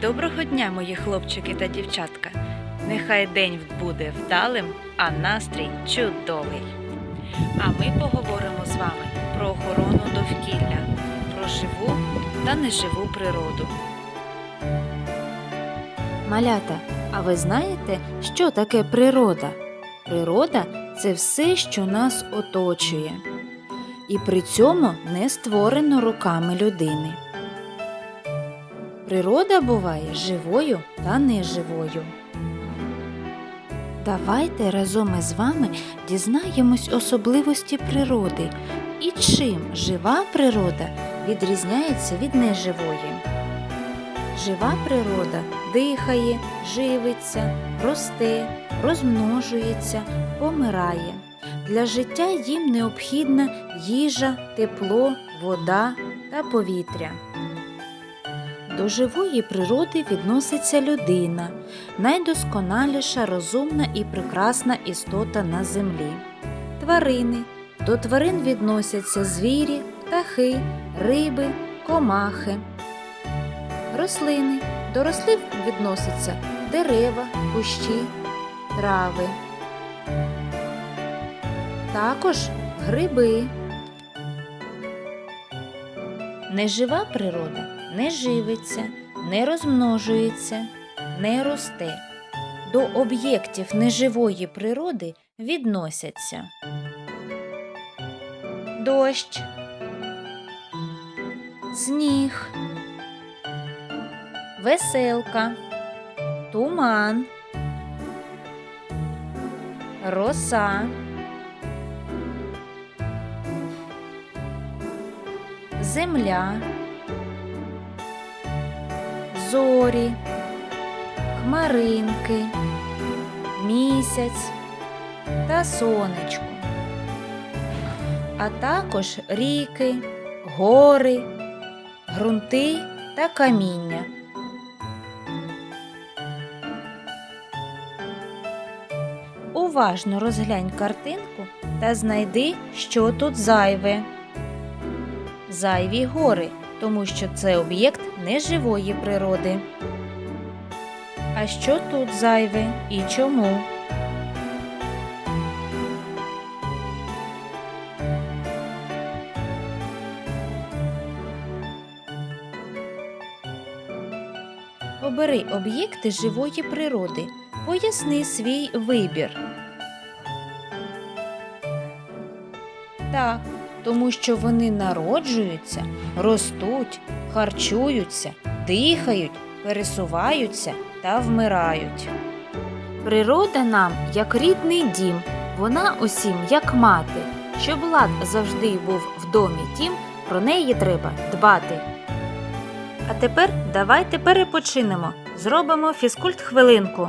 Доброго дня, мої хлопчики та дівчатка. Нехай день буде вдалим, а настрій чудовий. А ми поговоримо з вами про охорону довкілля, про живу та неживу природу. Малята, а ви знаєте, що таке природа? Природа це все, що нас оточує, і при цьому не створено руками людини. Природа буває живою та неживою. Давайте разом із вами дізнаємось особливості природи і чим жива природа відрізняється від неживої. Жива природа дихає, живиться, росте, розмножується, помирає. Для життя їм необхідна їжа, тепло, вода та повітря. До живої природи відноситься людина, найдосконаліша, розумна і прекрасна істота на землі. Тварини. До тварин відносяться звірі, птахи, риби, комахи. Рослини. До рослин відносяться дерева, кущі, трави. Також гриби. Нежива природа не живиться, не розмножується, не росте. До об'єктів неживої природи відносяться. Дощ, сніг, веселка, туман, роса, земля, зорі, хмаринки, місяць та сонечко, а також ріки, гори, ґрунти та каміння. Уважно розглянь картинку та знайди, що тут зайве. Зайві гори, тому що це об'єкт неживої природи. А що тут зайве і чому? Обери об'єкти живої природи. Поясни свій вибір. Так, тому що вони народжуються, ростуть, харчуються, дихають, пересуваються та вмирають. Природа нам як рідний дім, вона усім як мати. Щоб лад завжди був в домі тім, про неї треба дбати. А тепер давайте перепочинемо, зробимо фізкульт хвилинку.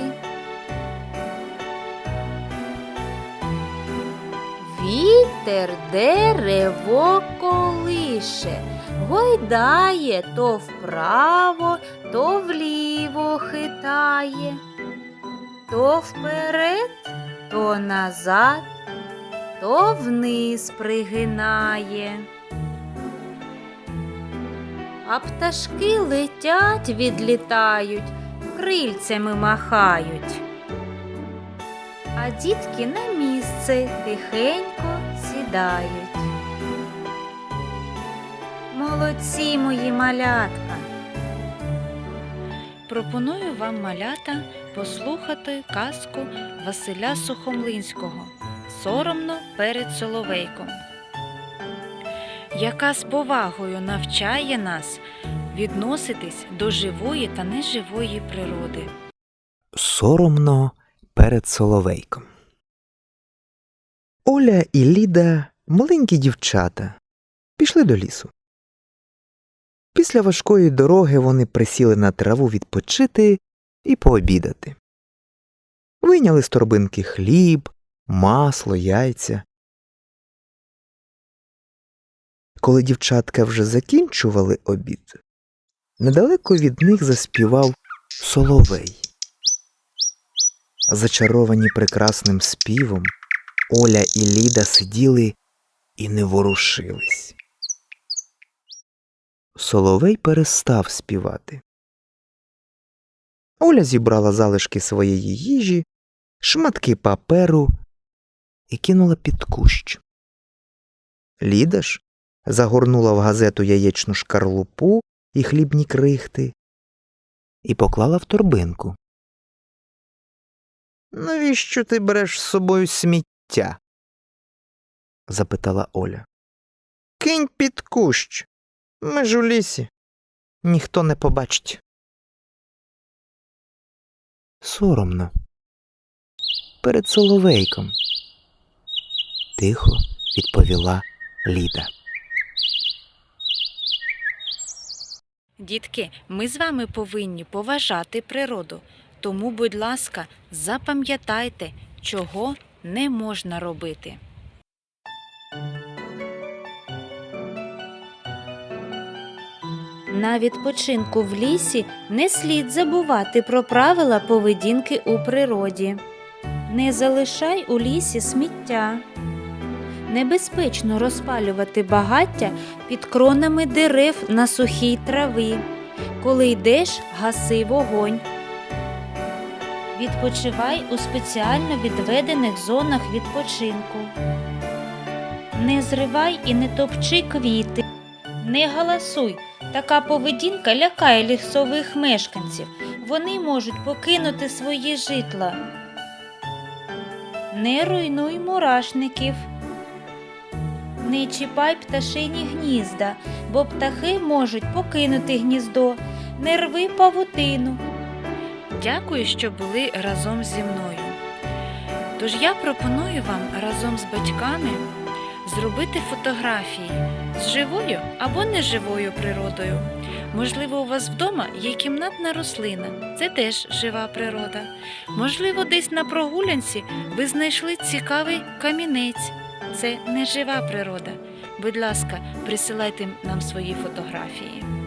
Вітер дерево колише, гойдає то вправо, то вліво хитає, то вперед, то назад, то вниз пригинає. А пташки летять, відлітають, крильцями махають. А дітки на місце тихенько сідають. Молодці мої малятка. Пропоную вам, малята, послухати казку Василя Сухомлинського Соромно перед Соловейком, яка з повагою навчає нас відноситись до живої та неживої природи. Соромно перед Соловейком. Оля і Ліда, маленькі дівчата, пішли до лісу. Після важкої дороги вони присіли на траву відпочити і пообідати. Вийняли з торбинки хліб, масло, яйця. Коли дівчатка вже закінчували обід, недалеко від них заспівав соловей. Зачаровані прекрасним співом, Оля і Ліда сиділи і не ворушились. Соловей перестав співати. Оля зібрала залишки своєї їжі, шматки паперу і кинула під кущ. Ліда ж загорнула в газету яєчну шкарлупу і хлібні крихти і поклала в торбинку. Навіщо ти береш з собою сміття? Запитала Оля. Кинь під кущ. Ми ж у лісі. Ніхто не побачить. Соромно. Перед соловейком. Тихо відповіла Ліда. Дітки, ми з вами повинні поважати природу. Тому, будь ласка, запам'ятайте, чого не можна робити. На відпочинку в лісі не слід забувати про правила поведінки у природі. Не залишай у лісі сміття. Небезпечно розпалювати багаття під кронами дерев на сухій траві. Коли йдеш, гаси вогонь. Відпочивай у спеціально відведених зонах відпочинку. Не зривай і не топчи квіти. Не галасуй. Така поведінка лякає лісових мешканців. Вони можуть покинути свої житла. Не руйнуй мурашників. Не чіпай пташині гнізда, бо птахи можуть покинути гніздо. Не рви павутину. Дякую, що були разом зі мною. Тож я пропоную вам разом з батьками зробити фотографії з живою або неживою природою. Можливо, у вас вдома є кімнатна рослина, це теж жива природа. Можливо, десь на прогулянці ви знайшли цікавий камінець, це нежива природа. Будь ласка, присилайте нам свої фотографії.